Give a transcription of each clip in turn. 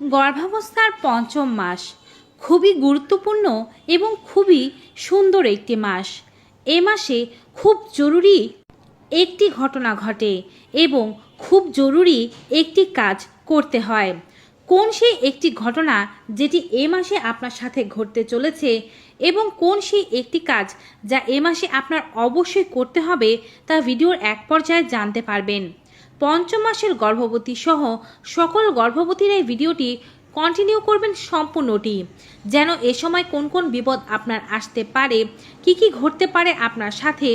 গর্ভাবস্থার পঞ্চম মাস। খুবই গুরুত্বপূর্ণ এবং খুবই সুন্দর একটি মাস। এ মাসে খুব জরুরি একটি ঘটনা ঘটে এবং খুব জরুরি একটি কাজ করতে হয়। কোন সেই একটি ঘটনা যেটি এ মাসে আপনার সাথে ঘটতে চলেছে এবং কোন সেই একটি কাজ যা এ মাসে আপনার অবশ্যই করতে হবে তা ভিডিওর এক পর্যায়ে জানতে পারবেন। পঞ্চম মাসের গর্ভবতী সহ সকল গর্ভবতীর এই ভিডিওটি কন্টিনিউ করবেন সম্পূর্ণটি। যেন এ সময় কোন কোন বিপদ আপনার আসতে পারে, কি কি ঘটতে পারে আপনার সাথে,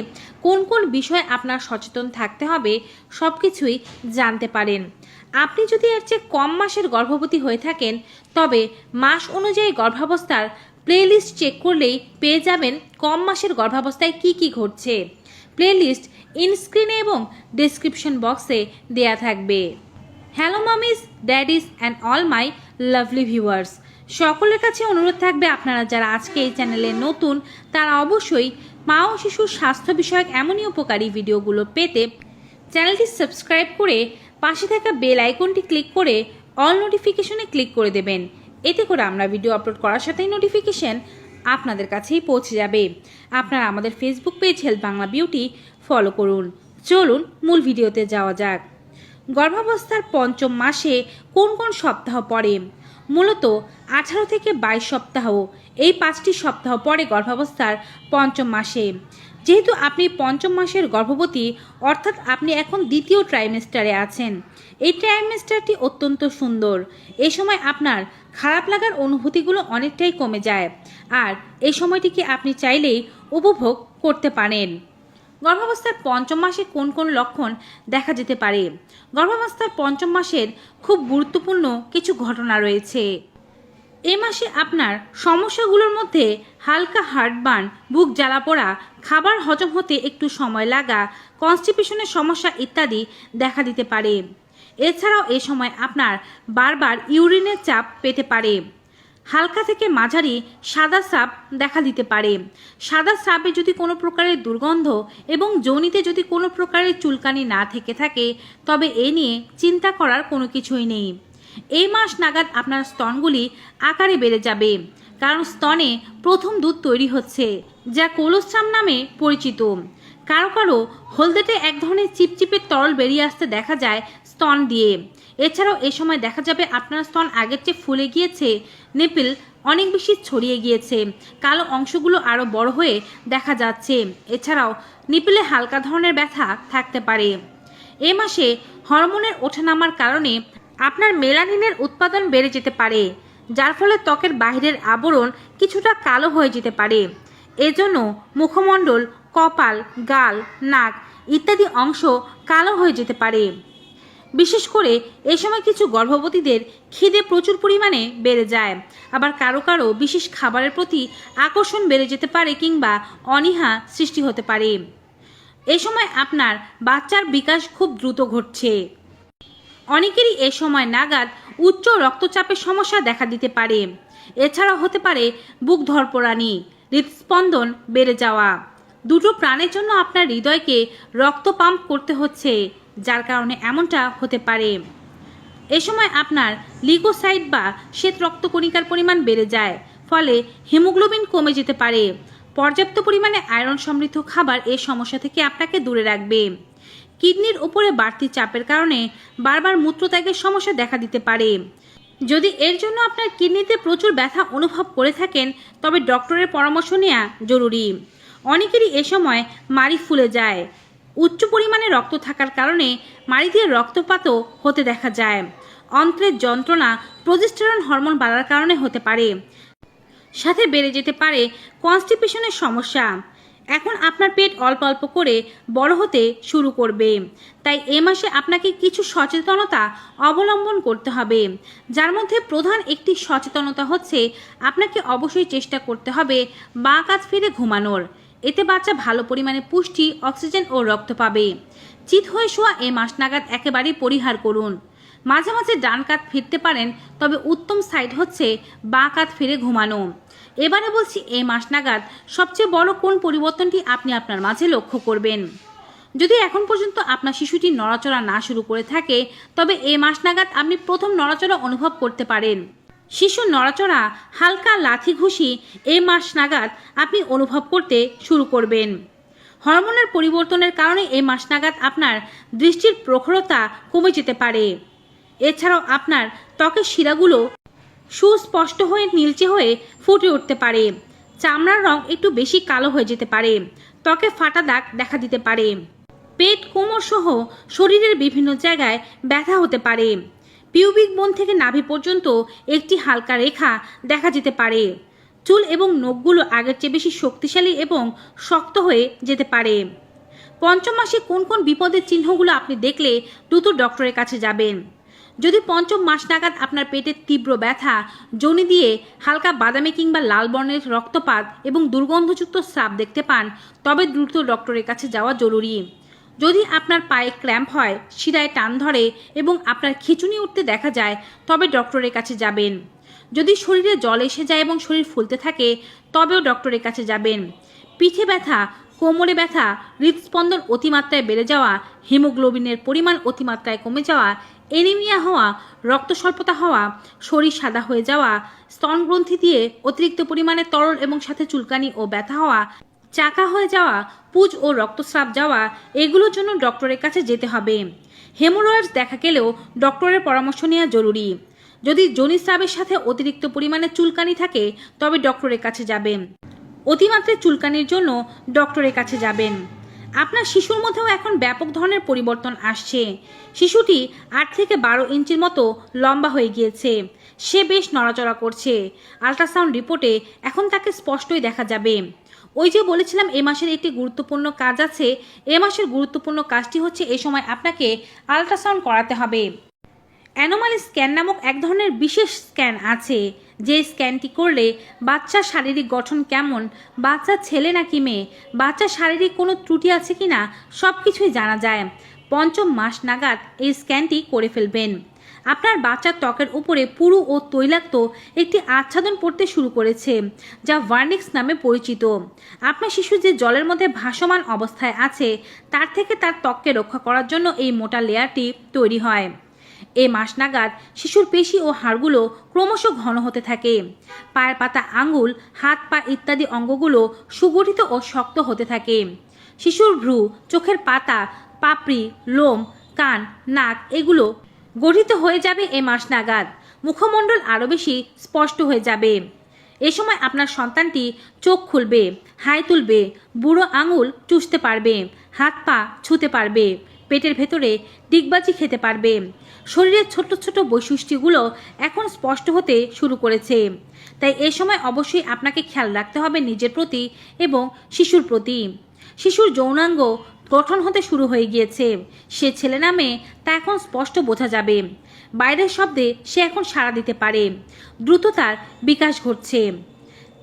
কোন কোন বিষয়ে আপনার সচেতন থাকতে হবে সব কিছুই জানতে পারেন। আপনি যদি এর চেয়ে কম মাসের গর্ভবতী হয়ে থাকেন, তবে মাস অনুযায়ী গর্ভাবস্থার প্লেলিস্ট চেক করলেই পেয়ে যাবেন কম মাসের গর্ভাবস্থায় কি কি ঘটছে। প্লেলিস্ট ইনস্ক্রিনে এবং ডেসক্রিপশন বক্সে দেয়া থাকবে। Hello mummies daddies and all my lovely viewers সকলের কাছে অনুরোধ থাকবে আপনারা যারা আজকে এই চ্যানেলে নতুন, তারা অবশ্যই মা ও শিশুর স্বাস্থ্য বিষয়ক এমনই উপকারী ভিডিওগুলো পেতে চ্যানেলটি সাবস্ক্রাইব করে পাশে থাকা বেল আইকনটি ক্লিক করে অল নোটিফিকেশনে ক্লিক করে দেবেন। এতে করে আমরা ভিডিও আপলোড করার সাথেই নোটিফিকেশন আপনাদের কাছেই পৌঁছে যাবে। আপনারা আমাদের Facebook page health Bangla beauty follow করুন। চলুন মূল ভিডিওতে যাওয়া যাক। গর্ভাবস্থার পঞ্চম মাসে কোন কোন সপ্তাহ পড়ে? মূলত আঠারো থেকে বাইশ সপ্তাহ। এই পাঁচটি সপ্তাহ পরে গর্ভাবস্থার পঞ্চম মাসে। যেহেতু আপনি পঞ্চম মাসের গর্ভবতী, অর্থাৎ আপনি এখন দ্বিতীয় ট্রাইমেস্টারে আছেন। এই ট্রাইমেস্টারটি অত্যন্ত সুন্দর। এই সময় আপনার খারাপ লাগার অনুভূতিগুলো অনেকটাই কমে যায়। আর এই সময়টিকে আপনি চাইলেই উপভোগ করতে পারেন। গর্ভাবস্থার পঞ্চম মাসে কোন কোন লক্ষণ দেখা যেতে পারে? গর্ভাবস্থার পঞ্চম মাসের খুব গুরুত্বপূর্ণ কিছু ঘটনা রয়েছে। এ মাসে আপনার সমস্যাগুলোর মধ্যে হালকা হার্টবার্ন, বুক জ্বালা পোড়া, খাবার হজম হতে একটু সময় লাগা, কনস্টিপেশনের সমস্যা ইত্যাদি দেখা দিতে পারে। এছাড়াও এ সময় আপনার বারবার ইউরিনের চাপ পেতে পারে। হালকা থেকে মাঝারি সাদা সাপ দেখা দিতে পারে। সাদা সাপে যদি কোনো প্রকারের দুর্গন্ধ এবং যৌনিতে যদি কোনো প্রকারের চুলকানি না থেকে থাকে, তবে এ নিয়ে চিন্তা করার কোনো কিছুই নেই। এই মাস নাগাদ আপনার স্তনগুলি আকারে বেড়ে যাবে, কারণ স্তনে প্রথম দুধ তৈরি হচ্ছে, যা কোলোস্ট্রাম নামে পরিচিত। কারও কারও হলদেটে এক ধরনের চিপচিপে তরল বেরিয়ে আসতে দেখা যায় স্তন দিয়ে। এছাড়াও এ সময় দেখা যাবে আপনার স্তন আগের চেয়ে ফুলে গিয়েছে, নিপিল অনেক বেশি ছড়িয়ে গিয়েছে, কালো অংশগুলো আরও বড় হয়ে দেখা যাচ্ছে। এছাড়াও নিপিলে হালকা ধরনের ব্যথা থাকতে পারে। এ মাসে হরমোনের ওঠানামার কারণে আপনার মেলানিনের উৎপাদন বেড়ে যেতে পারে, যার ফলে ত্বকের বাইরের আবরণ কিছুটা কালো হয়ে যেতে পারে। এজন্য মুখমণ্ডল কপাল, গাল, নাক ইত্যাদি অংশ কালো হয়ে যেতে পারে। বিশেষ করে এ সময় কিছু গর্ভবতীদের খিদে প্রচুর পরিমাণে বেড়ে যায়। আবার কারও কারও বিশেষ খাবারের প্রতি আকর্ষণ বেড়ে যেতে পারে কিংবা অনীহা সৃষ্টি হতে পারে। এ সময় আপনার বাচ্চার বিকাশ খুব দ্রুত ঘটছে। অনেকেরই এ সময় নাগাদ উচ্চ রক্তচাপের সমস্যা দেখা দিতে পারে। এছাড়া হতে পারে বুক ধরপড়ানি হৃদস্পন্দন বেড়ে যাওয়া। দুটো প্রাণের জন্য আপনার হৃদয়কে রক্ত পাম্প করতে হচ্ছে, যার কারণে এমনটা হতে পারে। এ সময় আপনার লিগোসাইড বা শ্বেত রক্তকণিকার পরিমাণ বেড়ে যায়, ফলে হিমোগ্লোবিন কমে যেতে পারে। পর্যাপ্ত পরিমাণে আয়রন সমৃদ্ধ খাবার এই সমস্যা থেকে আপনাকে দূরে রাখবে। কিডনির উপরে বাড়তি চাপের কারণে বারবার মূত্রত্যাগের সমস্যা দেখা দিতে পারে। যদি এর জন্য আপনার কিডনিতে প্রচুর ব্যথা অনুভব করে থাকেন, তবে ডক্টরের পরামর্শ নেওয়া জরুরি। অনেকেরই এ সময় মাড়ি ফুলে যায়। উচ্চ পরিমাণে রক্ত থাকার কারণে মাড়ি দিয়ে রক্তপাতও হতে দেখা যায়। অন্ত্রের যন্ত্রণা প্রজেস্টেরন হরমোন বাড়ার কারণে হতে পারে। সাথে বেড়ে যেতে পারে কনস্টিপেশনের সমস্যা। এখন আপনার পেট অল্প অল্প করে বড় হতে শুরু করবে। তাই এ মাসে আপনাকে কিছু সচেতনতা অবলম্বন করতে হবে। যার মধ্যে প্রধান একটি সচেতনতা হচ্ছে, আপনাকে অবশ্যই চেষ্টা করতে হবে বা কাজ ফিরে ঘুমানোর। এতে বাচ্চা ভালো পরিমাণে পুষ্টি, অক্সিজেন ও রক্ত পাবে। চিত হয়ে শোয়া এ মাস নাগাদ একেবারেই পরিহার করুন। মাঝে মাঝে ডান কাত ফিরতে পারেন, তবে উত্তম সাইড হচ্ছে বাঁ কাত ফিরে ঘুমানো। এবারে বলছি এই মাস নাগাদ সবচেয়ে বড় কোন পরিবর্তনটি আপনি আপনার মাঝে লক্ষ্য করবেন? যদি এখন পর্যন্ত আপনার শিশুটি নড়াচড়া না শুরু করে থাকে, তবে এ মাস নাগাদ আপনি প্রথম নড়াচড়া অনুভব করতে পারেন। শিশুর নড়াচড়া, হালকা লাথি ঘুষি, এ মাস নাগাদ আপনি অনুভব করতে শুরু করবেন। হরমোনের পরিবর্তনের কারণে এই মাস নাগাদ আপনার দৃষ্টির প্রখরতা কমে যেতে পারে। এছাড়াও আপনার ত্বকের শিরাগুলো সুস্পষ্ট হয়ে নীলচে হয়ে ফুটে উঠতে পারে। চামড়ার রং একটু বেশি কালো হয়ে যেতে পারে। ত্বকে ফাটা দাগ দেখা দিতে পারে। পেট কোমর সহ শরীরের বিভিন্ন জায়গায় ব্যথা হতে পারে। পিউবিক বোন থেকে নাভি পর্যন্ত একটি হালকা রেখা দেখা যেতে পারে। চুল এবং নখগুলো আগের চেয়ে বেশি শক্তিশালী এবং শক্ত হয়ে যেতে পারে। পঞ্চম মাসে কোন কোন বিপদের চিহ্নগুলো আপনি দেখলে দ্রুত ডক্টরের কাছে যাবেন। যদি পঞ্চম মাস নাগাদ আপনার পেটের তীব্র ব্যথা, জনি দিয়ে হালকা বাদামি কিংবা লাল বর্ণের রক্তপাত এবং দুর্গন্ধযুক্ত স্রাব দেখতে পান, তবে দ্রুত ডক্টরের কাছে যাওয়া জরুরি। যদি আপনার পায়ে ক্র্যাম্প হয়, শিরায় টান ধরে এবং আপনার খিচুনি উঠতে দেখা যায়, তবে ডক্টরের কাছে যাবেন। যদি শরীরে জল এসে যায় এবং শরীর ফুলতে থাকে, তবেও ডক্টরের কাছে যাবেন। পিঠে ব্যথা, কোমরে ব্যথা, হৃদস্পন্দন অতিমাত্রায় বেড়ে যাওয়া, হিমোগ্লোবিনের পরিমাণ অতিমাত্রায় কমে যাওয়া, এনিমিয়া হওয়া, রক্ত স্বল্পতা হওয়া, শরীর সাদা হয়ে যাওয়া, স্তনগ্রন্থি দিয়ে অতিরিক্ত পরিমাণে তরল এবং সাথে চুলকানি ও ব্যথা হওয়া চাকা হয়ে যাওয়া, পুজ ও রক্তস্রাব যাওয়া, এগুলোর জন্য ডক্টরের কাছে যেতে হবে। হেমোরয়েডস দেখা গেলেও ডক্টরের পরামর্শ নেওয়া জরুরি। যদি জনিস্রাবের সাথে অতিরিক্ত পরিমাণে চুলকানি থাকে, তবে ডক্টরের কাছে যাবেন। অতিমাত্রায় চুলকানির জন্য ডক্টরের কাছে যাবেন। আপনার শিশুর মধ্যেও এখন ব্যাপক ধরনের পরিবর্তন আসছে। শিশুটি আট থেকে বারো ইঞ্চির মতো লম্বা হয়ে গিয়েছে। সে বেশ নড়াচড়া করছে। আল্ট্রাসাউন্ড রিপোর্টে এখন তাকে স্পষ্টই দেখা যাবে। ওই যে বলেছিলাম, এ মাসের একটি গুরুত্বপূর্ণ কাজ আছে। এ মাসের গুরুত্বপূর্ণ কাজটি হচ্ছে এ সময় আপনাকে আল্ট্রাসাউন্ড করাতে হবে। অ্যানোমালি স্ক্যান নামক এক ধরনের বিশেষ স্ক্যান আছে, যে স্ক্যানটি করলে বাচ্চার শারীরিক গঠন কেমন, বাচ্চা ছেলে নাকি মেয়ে বাচ্চার শারীরিক কোনো ত্রুটি আছে কি না সব কিছুই জানা যায়। পঞ্চম মাস নাগাদ এই স্ক্যানটি করে ফেলবেন। আপনার বাচ্চার ত্বকের উপরে পুরু ও তৈলাক্ত একটি আচ্ছাদন পড়তে শুরু করেছে, যা ভার্নিক্স নামে পরিচিত। আপনার শিশু যে জলের মধ্যে ভাসমান অবস্থায় আছে, তার থেকে তার ত্বককে রক্ষা করার জন্য এই মোটা লেয়ারটি তৈরি হয়। এ মাস নাগাদ শিশুর পেশি ও হাড়গুলো ক্রমশ ঘন হতে থাকে। পায়ের পাতা আঙ্গুল হাত পা ইত্যাদি অঙ্গগুলো সুগঠিত ও শক্ত হতে থাকে। শিশুর ভ্রু, চোখের পাতা, পাপড়ি, লোম, কান, নাক এগুলো গঠিত হয়ে যাবে এ মাস নাগাদ। মুখমণ্ডল আরও বেশি স্পষ্ট হয়ে যাবে। এ সময় আপনার সন্তানটি চোখ খুলবে, হাই তুলবে, বুড়ো আঙুল চুষতে পারবে, হাত পা ছুতে পারবে, পেটের ভেতরে ডিগবাজি খেতে পারবে। শরীরের ছোট ছোট বৈশিষ্ট্যগুলো এখন স্পষ্ট হতে শুরু করেছে। তাই এ সময় অবশ্যই আপনাকে খেয়াল রাখতে হবে নিজের প্রতি এবং শিশুর প্রতি। শিশুর যৌনাঙ্গ গঠন হতে শুরু হয়ে গিয়েছে। সে ছেলে নামে তা এখন স্পষ্ট বোঝা যাবে। বাইরের শব্দে সে এখন সাড়া দিতে পারে। দ্রুত তার বিকাশ ঘটছে।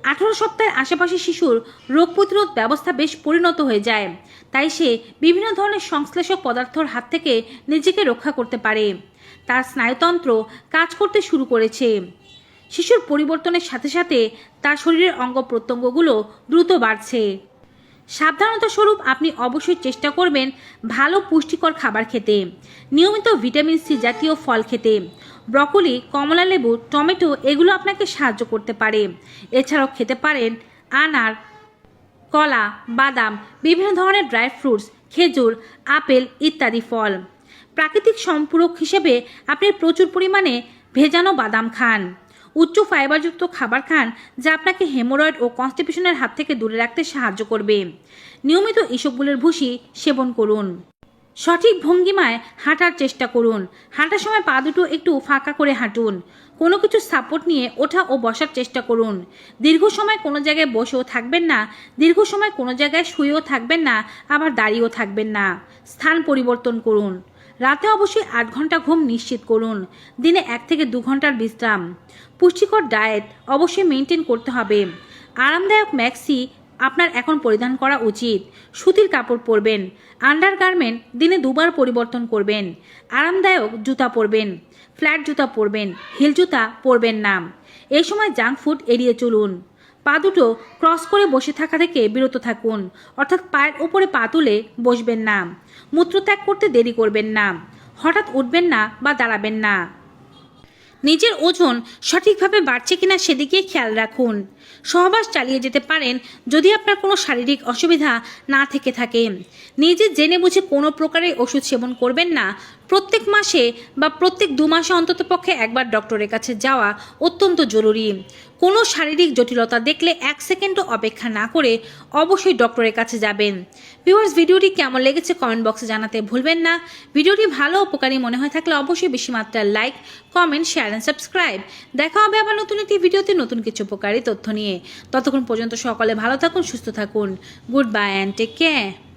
আঠারো সপ্তাহের আশেপাশে শিশুর রোগ প্রতিরোধ ব্যবস্থা বেশ পরিণত হয়ে যায়। তাই সে বিভিন্ন ধরনের সংশ্লেষক পদার্থর হাত থেকে নিজেকে রক্ষা করতে পারে। তার স্নায়ুতন্ত্র কাজ করতে শুরু করেছে। শিশুর পরিবর্তনের সাথে সাথে তার শরীরের অঙ্গ প্রত্যঙ্গগুলো দ্রুত বাড়ছে। সাবধানতা স্বরূপ আপনি অবশ্যই চেষ্টা করবেন ভালো পুষ্টিকর খাবার খেতে, নিয়মিত ভিটামিন সি জাতীয় ফল খেতে। ব্রকলি, কমলা লেবু, টমেটো এগুলো আপনাকে সাহায্য করতে পারে। এছাড়াও খেতে পারেন আনার, কলা, বাদাম, বিভিন্ন ধরনের ড্রাই ফ্রুটস, খেজুর, আপেল ইত্যাদি ফল। প্রাকৃতিক সম্পূরক হিসেবে আপনি প্রচুর পরিমাণে ভেজানো বাদাম খান। উচ্চ ফাইবারযুক্ত খাবার খান যা আপনাকে হেমোরয়েড ও কনস্টিপেশনের হাত থেকে দূরে রাখতে সাহায্য করবে। নিয়মিত এসবগুলোর ভুসি সেবন করুন। সঠিক ভঙ্গিমায় হাঁটার চেষ্টা করুন। হাঁটার সময় পা দুটো একটু ফাঁকা করে হাঁটুন। কোনো কিছু সাপোর্ট নিয়ে ওঠা ও বসার চেষ্টা করুন। দীর্ঘ সময় কোনো জায়গায় বসেও থাকবেন না। দীর্ঘ সময় কোনো জায়গায় শুয়েও থাকবেন না, আবার দাঁড়িয়েও থাকবেন না। স্থান পরিবর্তন করুন। রাতে অবশ্যই আট ঘণ্টা ঘুম নিশ্চিত করুন। দিনে এক থেকে দু ঘণ্টার বিশ্রাম। পুষ্টিকর ডায়েট অবশ্যই মেনটেন করতে হবে। আরামদায়ক ম্যাক্সি আপনার এখন পরিধান করা উচিত। সুতির কাপড় পরবেন, আন্ডারগার্মেন্ট দিনে দুবার পরিবর্তন করবেন, আরামদায়ক জুতা পরবেন, ফ্ল্যাট জুতা পরবেন, হিল জুতা পরবেন না। এই সময় জাঙ্ক ফুড এড়িয়ে চলুন। পা দুটো ক্রস করে বসে থাকা থেকে বিরত থাকুন, অর্থাৎ পায়ের ওপরে পা তুলে বসবেন না। মূত্রত্যাগ করতে দেরি করবেন না। হঠাৎ উঠবেন না বা দাঁড়াবেন না। নিজের ওজন সঠিকভাবে বাড়ছে কিনা সেদিকে খেয়াল রাখুন। সহবাস চালিয়ে যেতে পারেন যদি আপনার কোনো শারীরিক অসুবিধা না থেকে থাকে। নিজে জেনে বুঝে কোনো প্রকারের ওষুধ সেবন করবেন না। প্রত্যেক মাসে বা প্রত্যেক দু মাসে অন্তত পক্ষে একবার ডক্টরের কাছে যাওয়া অত্যন্ত জরুরি। কোনো শারীরিক জটিলতা দেখলে এক সেকেন্ডও অপেক্ষা না করে অবশ্যই ডক্টরের কাছে যাবেন। ভিউয়ার্স, ভিডিওটি কেমন লেগেছে কমেন্ট বক্সে জানাতে ভুলবেন না। ভিডিওটি ভালো উপকারী মনে হয় থাকলে অবশ্যই বেশি মাত্রার like, comment, share and subscribe. দেখা হবে আবার নতুন একটি ভিডিওতে নতুন কিছু উপকারী তথ্য নিয়ে। ততক্ষণ পর্যন্ত সকলে ভালো থাকুন, সুস্থ থাকুন। Good bye and take care.